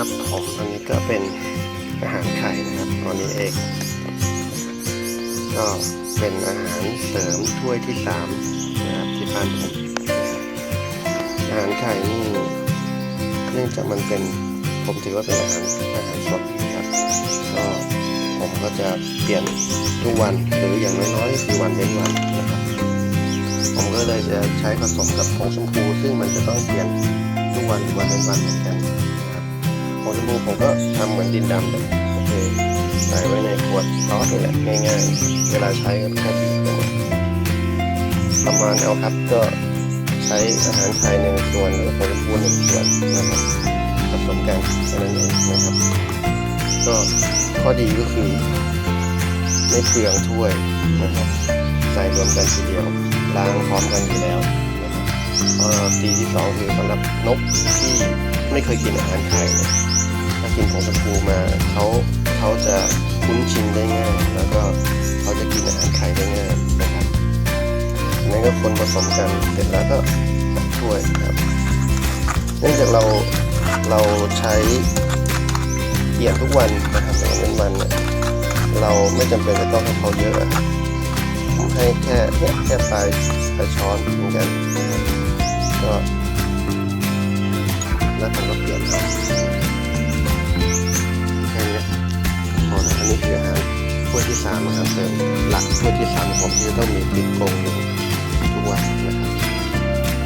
ครับผมอันนี้ก็เป็นอาหารไข่นะครับตอนนี้เอง ก็เป็นอาหารเสริมถ้วยที่สามนะครับที่บ้านผมอาหารไข่นี่เนื่องจากมันเป็นผมถือว่าเป็นอาหารอาหารสดนะครับก็ผมก็จะเปลี่ยนทุกวันหรืออย่างน้อยๆคือวันเว้นวันนะครับ ผมก็เลยจะใช้ผสมกับผงชมพู ซึ่งมันจะต้องเปลี่ยนทุกวันหรือวันเว้นวันเหมือนกัน ผงชมพูผมก็ทำเหมือนดินดำเลยโอเคใส่ไว้ในขวดซอสนี่แหละง่ายๆ เวลาใช้ก็แค่บีบลงประมาณเอาครับก็ใช้อาหารไทยหนึ่งส่วนแล้วก็ผงชมพูหนึ่งส่วนนะครับผสมกันแค่นั้นเองนะครับ ก็ข้อดีก็คือไม่เปลืองถ้วยนะครับใส่รวมกันทีเดียวล้างพร้อมกันอยู่แล้วนะครับเออตีที่สองคือสำหรับนกที่ไม่เคยกินอาหารไทยเนี่ย ถ้ากินของชมพูมาเขาเขาจะคุ้นชินได้ง่าย แล้วก็เขาจะกินอาหารไข่ได้ง่ายนะครับนนั้นก็คนผสมกันเสร็จแล้วก็ใส่ถ้วยครับเนื่องจากเราเราใช้เปลี่ยนทุกวันนะครับแต่วันเว้นวันเราไม่จำเป็นจะต้องให้เขาเยอะผมให้แค่แค่ปลายปลายช้อนเหมือนกันก็ วยที่สามครับเสริมหลักถ้วยที่สามของผมที่จะต้องมีติดกรง